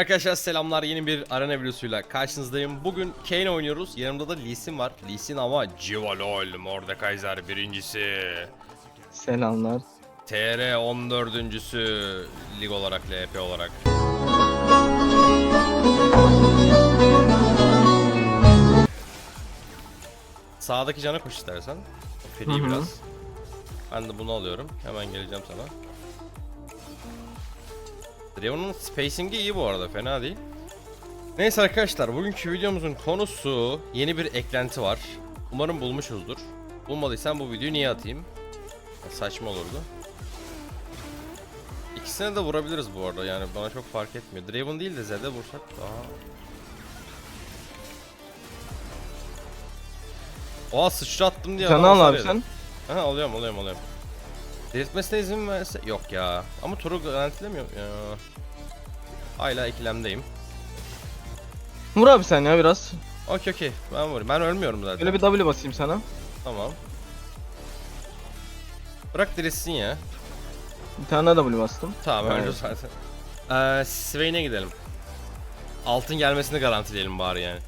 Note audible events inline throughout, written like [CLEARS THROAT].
Arkadaşlar selamlar yeni bir arena videosuyla karşınızdayım. Bugün Kane oynuyoruz. Yanımda da Lee Sin var. Lee Sin ama Civalol Mordekaiser birincisi. Selamlar. TR 14.sü lig olarak LP olarak. Sağdaki cana koş istersen. Hı. biraz. Ben de bunu alıyorum. Hemen geleceğim sana. Draven'ın spacing'i iyi bu arada fena değil. Neyse arkadaşlar bugünkü videomuzun konusu yeni bir eklenti var. Umarım bulmuşuzdur. Bulmadıysan bu videoyu niye atayım? Saçma olurdu. İkisine de vurabiliriz bu arada yani bana çok fark etmiyor. Draven değil de Zed'e vursak daha... Oha sıçrattım diye adam al abi sen. Aha alıyorum alıyorum alıyorum. Delirtmesine izin verse... Yok ya. Ama turu garantilemiyor ya. Hala ikilemdeyim. Vur abi sen ya biraz. Okey okey ben vurayım. Ben ölmüyorum zaten. Böyle bir W basayım sana. Tamam. Bırak dirilsin ya. Bir tane daha W bastım. Tamam Evet. öldü zaten. Ee, Swain'e gidelim. Altın gelmesini garantileyelim bari yani.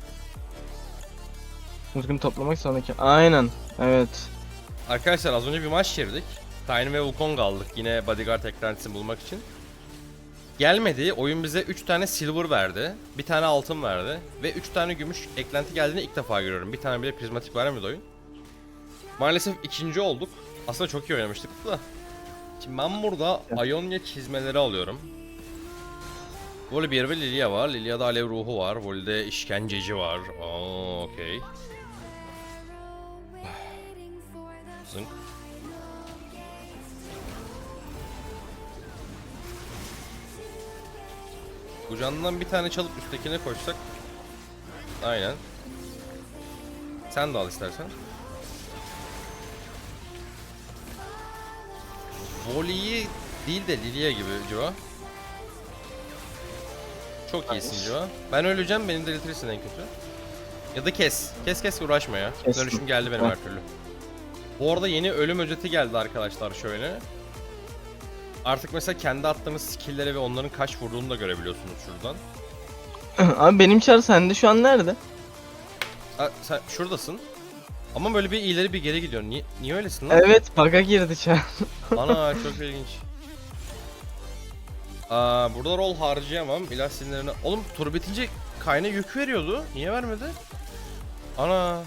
Düzgün toplamak sonraki. Aynen. Evet. Arkadaşlar az önce bir maç çevirdik. Tiny ve Wukong aldık yine bodyguard eklentisini bulmak için. Gelmedi. Oyun bize 3 tane silver verdi. Bir tane altın verdi. Ve 3 tane gümüş eklenti geldiğini ilk defa görüyorum. Bir tane bile prizmatik vermedi oyun. Maalesef ikinci olduk. Aslında çok iyi oynamıştık da. Şimdi ben burada Ionia çizmeleri alıyorum. Voli 1 ve Lilia var. Lilia'da alev ruhu var. Voli'de işkenceci var. Aa, okey. [SIGHS] Zınk. Kucağından bir tane çalıp üsttekine koşsak. Aynen. Sen de al istersen. Voli'yi değil de Lilia gibi Civa. Çok iyisin Civa. Ben öleceğim beni delirtirsin en kötü. Ya da kes. Kes kes uğraşma ya. Kestim. Dönüşüm geldi benim her türlü. Bu arada yeni ölüm özeti geldi arkadaşlar şöyle. Artık mesela kendi attığınız skill'lere ve onların kaç vurduğunu da görebiliyorsunuz şuradan. [LAUGHS] abi benim çar sende şu an nerede? Ha, sen şuradasın. Ama böyle bir ileri bir geri gidiyorsun. Niye, niye öylesin lan? Evet bug'a girdi çar. [LAUGHS] Ana [LAUGHS] çok ilginç. Aa, burada rol harcayamam. İlaç sinirlerine... Oğlum tur bitince kayna yük veriyordu. Niye vermedi? Ana.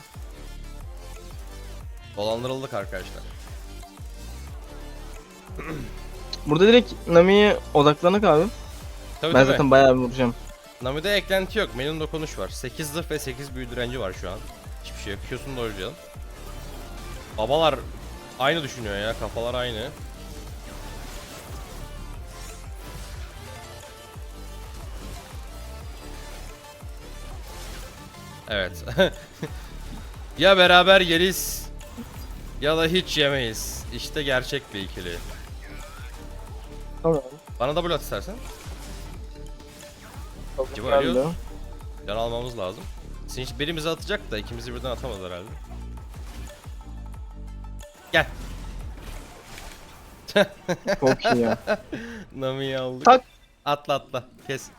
Dolandırıldık arkadaşlar. [CLEARS THROAT] Burada direkt Nami'ye odaklanık abi. Tabii ben tabii. zaten bayağı bir vuracağım. Nami'de eklenti yok. Menün dokunuş var. 8 zırh ve 8 büyü direnci var şu an. Hiçbir şey yok. Q'sunu da oynayalım. Babalar aynı düşünüyor ya. Kafalar aynı. Evet. [LAUGHS] ya beraber yeriz ya da hiç yemeyiz. İşte gerçek bir ikili. Tamam. Bana da blot istersen. Civa ölüyor. Can almamız lazım. Sinch birimizi atacak da ikimizi birden atamaz herhalde. Gel. [LAUGHS] Çok iyi ya. Nami'yi aldık. Tak. Atla atla. Kes.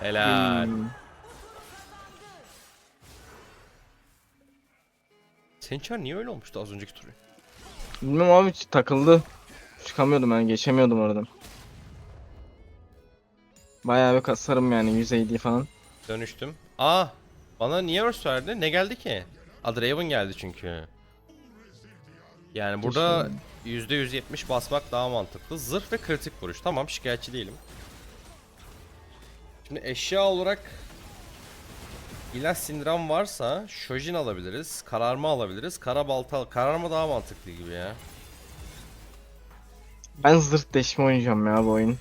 Helal. Hmm. Sençer niye öyle olmuştu az önceki turu? Bilmem abi takıldı. Çıkamıyordum ben geçemiyordum oradan. Bayağı bir kasarım yani 100 AD falan. Dönüştüm. Aa, bana niye örs verdi? Ne geldi ki? Aa, Draven geldi çünkü. Yani burada %170 basmak daha mantıklı. Zırh ve kritik vuruş. Tamam şikayetçi değilim. Şimdi eşya olarak ilaç sindiren varsa Shojin alabiliriz. Kararma alabiliriz. Kara balta, kararma daha mantıklı gibi ya. Ben zırt deşme oynayacağım ya bu oyun.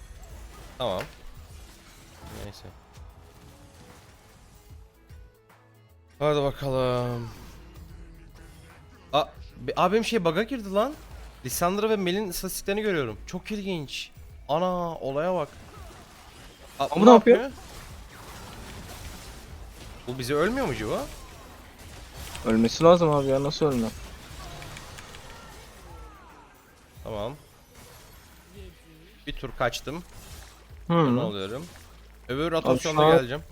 Tamam. Neyse. Hadi bakalım. Aa, be- abi benim şey bug'a girdi lan. Lissandra ve Mel'in istatistiklerini görüyorum. Çok ilginç. Ana olaya bak. Aa, Ama ne yapıyor? Bu bizi ölmüyor mu Civa? Ölmesi lazım abi ya nasıl ölmem? Tamam. Bir tur kaçtım. Hmm. Ne alıyorum? Öbür rotasyonda an- geleceğim.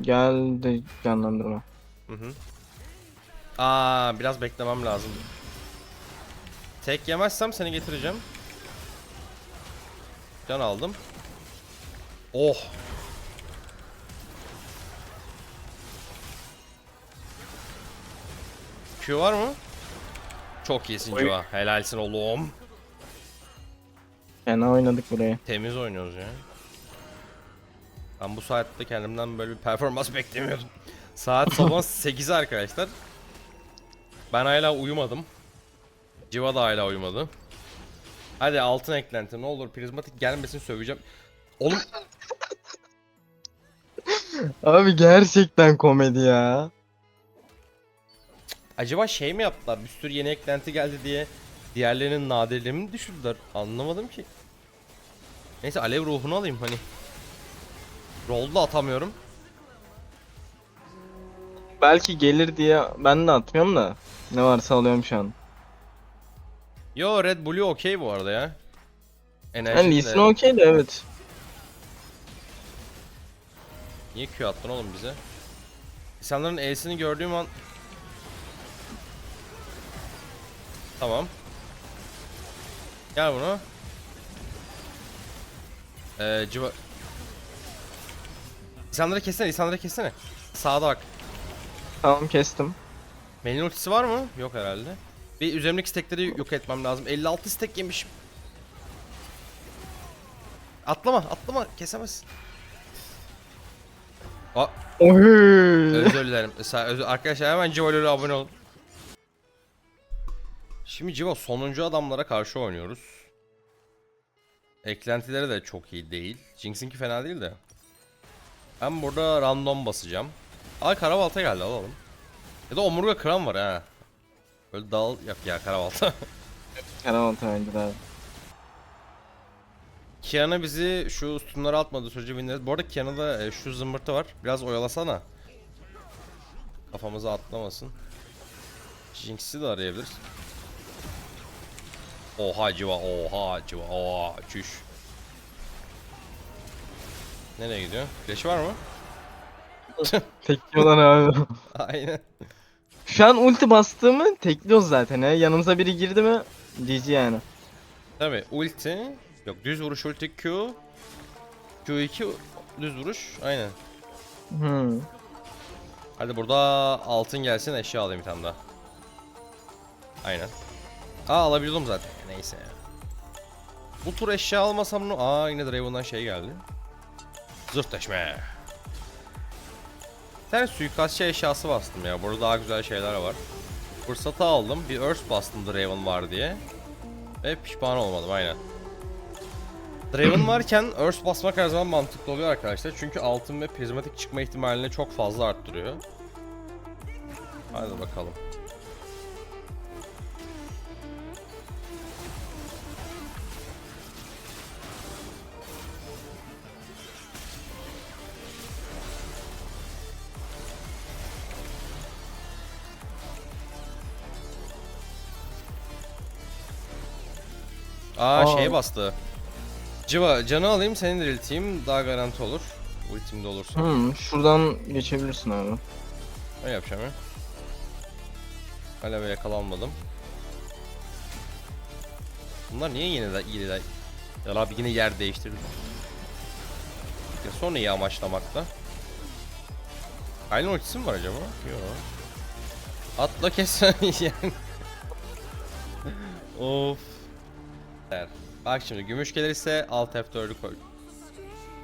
Geldi canlandırma. Hı hı. Aa biraz beklemem lazım. Tek yemezsem seni getireceğim. Can aldım. Oh. Q var mı? Çok iyisin Oy. Civa. Helalsin oğlum. Fena oynadık burayı. Temiz oynuyoruz ya. Ben bu saatte kendimden böyle bir performans [LAUGHS] beklemiyordum. Saat sabah [LAUGHS] 8 arkadaşlar. Ben hala uyumadım. Civa da hala uyumadı. Hadi altın eklenti ne olur prizmatik gelmesin söveceğim. Oğlum [LAUGHS] Abi gerçekten komedi ya. acaba şey mi yaptılar? Bir sürü yeni eklenti geldi diye diğerlerinin nadirliğini mi düşürdüler? Anlamadım ki. Neyse alev ruhunu alayım hani. Roll da atamıyorum. Belki gelir diye ben de atmıyorum da. Ne varsa alıyorum şu an. Yo Red Blue okey bu arada ya. Enerji Yani de- Lee Sin okey de evet. Niye Q attın oğlum bize? İnsanların E'sini gördüğüm an... Tamam. Gel bunu. Ee, civa... İnsanları kessene, insanları kessene. Sağda bak. Tamam kestim. Melin ultisi var mı? Yok herhalde. Bir üzerimdeki stekleri yok etmem lazım. 56 stek yemişim. Atlama, atlama. Kesemezsin. Aa, Oy. Özür dilerim. Sa- özür- Arkadaşlar hemen Cival'e abone olun. Şimdi Civa sonuncu adamlara karşı oynuyoruz. Eklentileri de çok iyi değil. Jinx'inki fena değil de. Ben burada random basacağım. Aa karabalta geldi alalım. Ya da omurga kıran var ha. Böyle dal yap ya karabalta. [LAUGHS] Karavaltı bence abi. Kiana bizi şu sütunlara atmadı sürece winleriz. Bu arada Kiana'da e, şu zımbırtı var. Biraz oyalasana. Kafamıza atlamasın. Jinx'i de arayabiliriz. Oha civa, oha civa, oha çüş. Nereye gidiyor? Flash'ı var mı? [LAUGHS] Tekliyorlar abi. [LAUGHS] Aynen. Şu an ulti bastığımı tekliyoruz zaten ya. Yanımıza biri girdi mi GG yani. Tabi ulti. Yok düz vuruş ulti Q. Q2 düz vuruş. Aynen. Hmm. Hadi burada altın gelsin eşya alayım tane daha. Aynen. Aa alabiliyordum zaten. Neyse. Bu tur eşya almasam ne? Aa yine Draven'dan şey geldi. Zırtleşme. Bir tane suikastçı eşyası bastım ya. Burada daha güzel şeyler var. Fırsatı aldım. Bir Earth bastım Draven var diye. Ve pişman olmadım aynen. Draven [CLEARS THROAT] varken Earth basmak her zaman mantıklı oluyor arkadaşlar. Çünkü altın ve prizmatik çıkma ihtimalini çok fazla arttırıyor. Hadi bakalım. Şeye bastı. Civa canı alayım seni dirilteyim daha garanti olur. Ultimde olursa. Hmm. Şuradan geçebilirsin abi. Ne yapacağım ya? Hala böyle yakalanmadım. Bunlar niye yine de iyi de Ya abi yine yer değiştirdim. Ya son iyi amaçlamakta. Kaylin ultisi mi var acaba? Yok. Atla kes [LAUGHS] yani. of. Der. Bak şimdi gümüş gelirse alt F4'ü koy.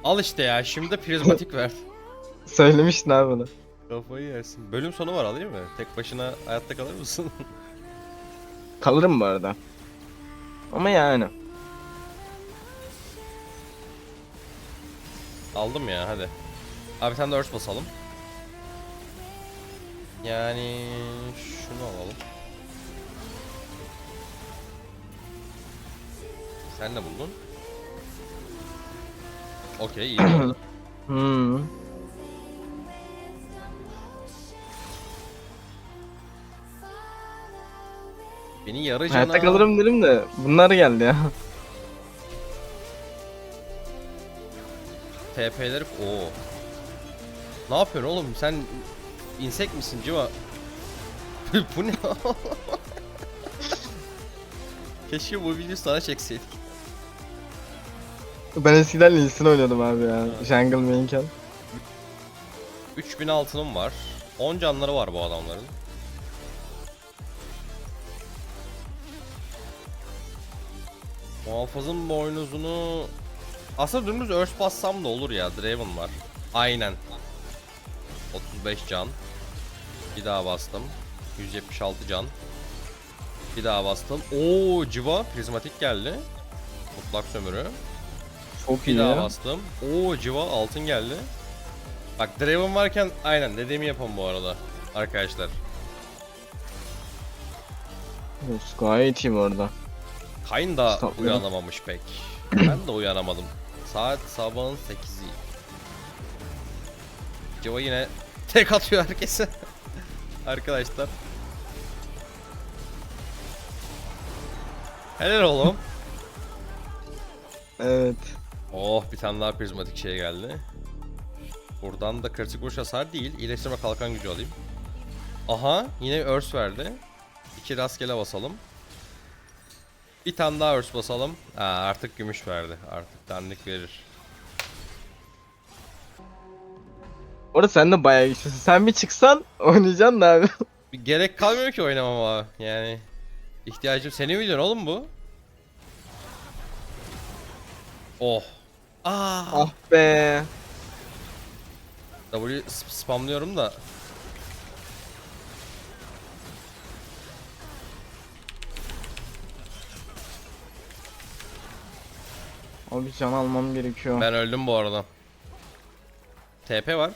Al işte ya şimdi de prizmatik ver. [LAUGHS] Söylemiştin abi bunu. Kafayı yersin. Bölüm sonu var alayım mı? Tek başına hayatta kalır mısın? [LAUGHS] Kalırım bu arada. Ama yani. Aldım ya hadi. Abi tane de örs basalım. Yani şunu alalım. Sen ne buldun? Okey iyi. [CLEARS THROAT] Hmm. Beni yarı cana... Hayatta kalırım dedim de bunlar geldi ya. TP'leri o. Ne yapıyorsun oğlum? Sen insek misin Civa? [LAUGHS] bu ne? [LAUGHS] Keşke bu videoyu sana çekseydik. Ben eskiden Lee Sin oynuyordum abi ya. Jungle mainken. 3000 altınım var. 10 canları var bu adamların. Muhafızın boynuzunu... Aslında dümdüz örs bassam da olur ya. Draven var. Aynen. 35 can. Bir daha bastım. 176 can. Bir daha bastım. Oo, civa prizmatik geldi. Mutlak sömürü. Çok Bir iyi daha bastım. Oo civa altın geldi. Bak Draven varken aynen dediğimi yapın bu arada arkadaşlar. Of, Gayet iyi bu arada. Kayn da Estağfurullah. uyanamamış pek. [CLEARS THROAT] Ben de uyanamadım. Saat sabahın 8'i. Civa yine [LAUGHS] tek atıyor herkese. [LAUGHS] arkadaşlar. Helal oğlum. Evet. Oh bir tane daha prizmatik şey geldi. Buradan da kritik vuruş hasar değil. iyileştirme kalkan gücü alayım. Aha yine örs verdi. İki rastgele basalım. Bir tane daha örs basalım. Ha, artık gümüş verdi. Artık dandik verir. Orada sen de bayağı güçlüsün. Sen bir çıksan oynayacaksın da abi. Gerek kalmıyor ki oynamama. Yani ihtiyacım senin videon oğlum bu. Oh. Aa. ah be. W sp- spamlıyorum da. Abi can almam gerekiyor. Ben öldüm bu arada. TP var.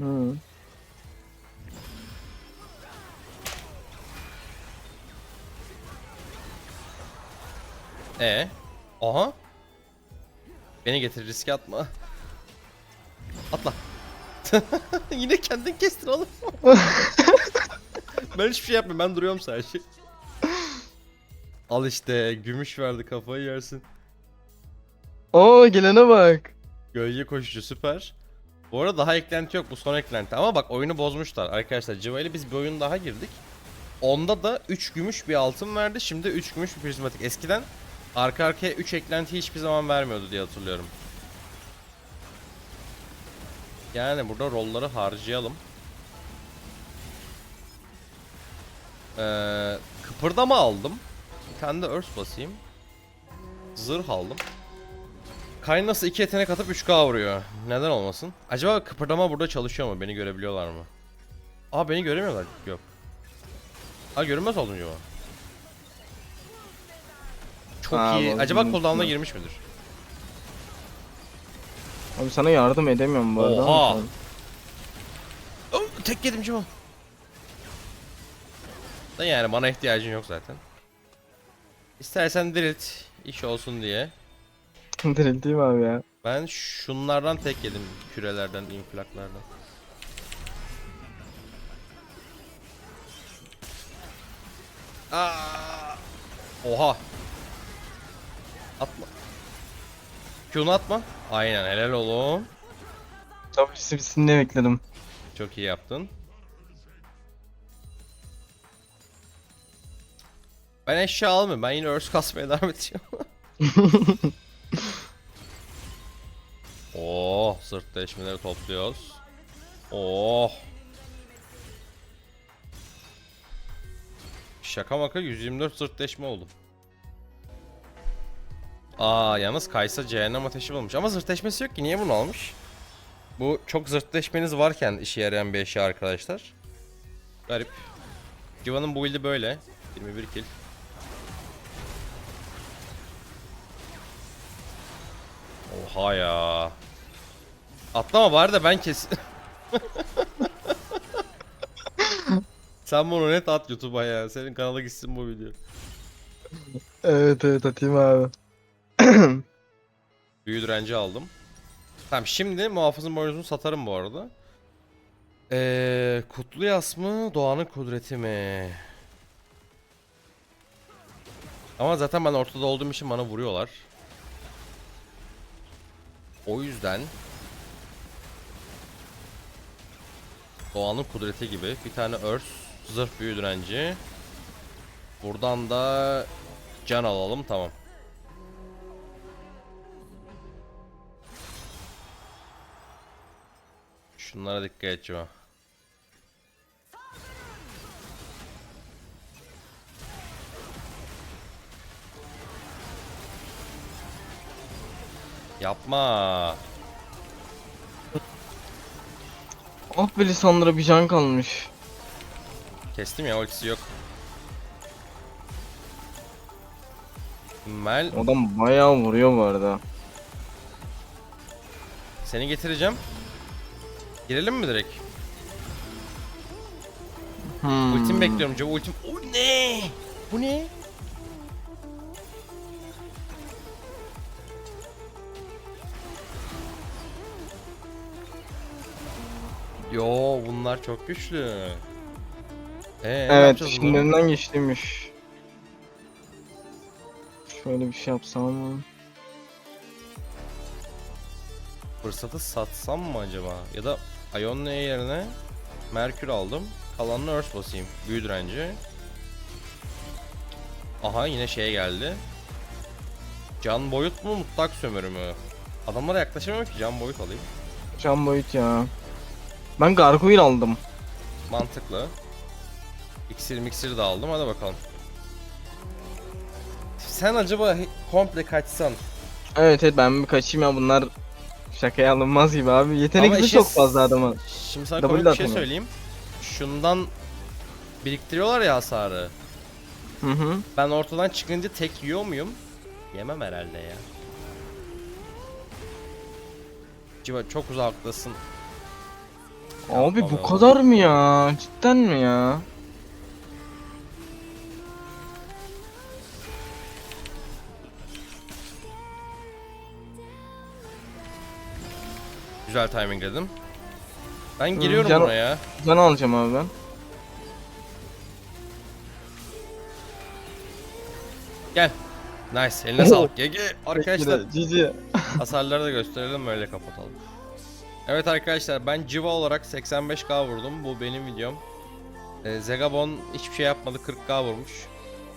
Hı. E. Aha. Beni getir riske atma. Atla. [LAUGHS] Yine kendin kestin oğlum. [LAUGHS] ben hiçbir şey yapmıyorum. Ben duruyorum sadece. Al işte gümüş verdi kafayı yersin. Oo gelene bak. Gölge koşucu süper. Bu arada daha eklenti yok bu son eklenti ama bak oyunu bozmuşlar arkadaşlar. Civa ile biz bir oyun daha girdik. Onda da 3 gümüş bir altın verdi. Şimdi 3 gümüş bir prizmatik. Eskiden arka arkaya 3 eklenti hiçbir zaman vermiyordu diye hatırlıyorum. Yani burada rolları harcayalım. Ee, kıpırdama aldım. Bir tane de örs basayım. Zırh aldım. Kaynası iki yetenek atıp 3K vuruyor. Neden olmasın? Acaba kıpırdama burada çalışıyor mu? Beni görebiliyorlar mı? Aa beni göremiyorlar. Yok. Aa görünmez oldum acaba. Çok Aa, iyi. bozulmuş Acaba cooldown'a mu? girmiş midir? Abi sana yardım edemiyorum bu arada. Oha. ama Oh, tek yedim Cimo. Da yani bana ihtiyacın yok zaten. İstersen dirilt iş olsun diye. [LAUGHS] sen- Dirilteyim abi ya. Ben şunlardan tek yedim kürelerden, inflaklardan. Aa! Oha. Atma. Q'nu atma. Aynen helal oğlum. Tabii birisini ne bekledim. Çok iyi yaptın. Ben eşya almıyorum. Ben yine örs kasmaya devam edeceğim. [LAUGHS] oh, sırt değişmeleri topluyoruz. Oh. Şaka maka 124 sırt deşme oldu. Aa yalnız Kaysa cehennem ateşi bulmuş. Ama zırt deşmesi yok ki. Niye bunu almış? Bu çok zırtleşmeniz varken işe yarayan bir eşya arkadaşlar. Garip. Civan'ın build'i böyle. 21 kill. Oha ya. Atlama bari de ben kes. [LAUGHS] Sen bunu net at YouTube'a ya. Senin kanala gitsin bu video. Evet evet atayım abi. [CLEARS THROAT] Büyü direnci aldım. Tamam şimdi muhafızın boynuzunu satarım bu arada. Eee kutlu yas mı doğanın kudreti mi? Ama zaten ben ortada olduğum için bana vuruyorlar. O yüzden Doğanın kudreti gibi bir tane örs zırh büyü direnci. Buradan da can alalım tamam. Şunlara dikkat edeceğim. Yapma. Ah be Lisandra bir can kalmış. Kestim ya ultisi yok. Mel Adam bayağı vuruyor bu arada. seni getireceğim. Girelim mi direkt? Hmm. Ultim bekliyorum Cevap ultim. O ne? Bu ne? Yo bunlar çok güçlü. Ee, Evet şimdilerinden geçtiymiş. Şöyle bir şey yapsam. Fırsatı satsam mı acaba? Ya da Ionia yerine Merkür aldım. Kalanını Earth basayım. Büyü direnci. Aha yine şeye geldi. Can boyut mu mutlak sömürü mü? Adamlara yaklaşamıyorum ki can boyut alayım. Can boyut ya. Ben Gargoyle aldım. Mantıklı. İksir miksir de aldım hadi bakalım. Sen acaba komple kaçsan Evet evet ben bir kaçayım ya bunlar şakaya alınmaz gibi abi. Yetenek Ama hızı çok fazla adamın. Şimdi sana komik bir şey söyleyeyim. Şundan biriktiriyorlar ya hasarı. Hı hı. Ben ortadan çıkınca tek yiyor muyum? Yemem herhalde ya. Civa çok uzaktasın. Abi Yapma bu be kadar mı ya? Cidden mi ya? Güzel timing dedim. Ben giriyorum can- oraya. Can alacağım abi ben. Gel. Nice. Eline sağlık. GG. Arkadaşlar Cici. [LAUGHS] hasarları da gösterelim öyle kapatalım. Evet arkadaşlar ben Civa olarak 85k vurdum. Bu benim videom. Ee, Zegabon hiçbir şey yapmadı 40k vurmuş.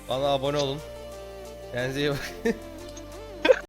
Bana abone olun. Kendinize iyi bakın. [LAUGHS]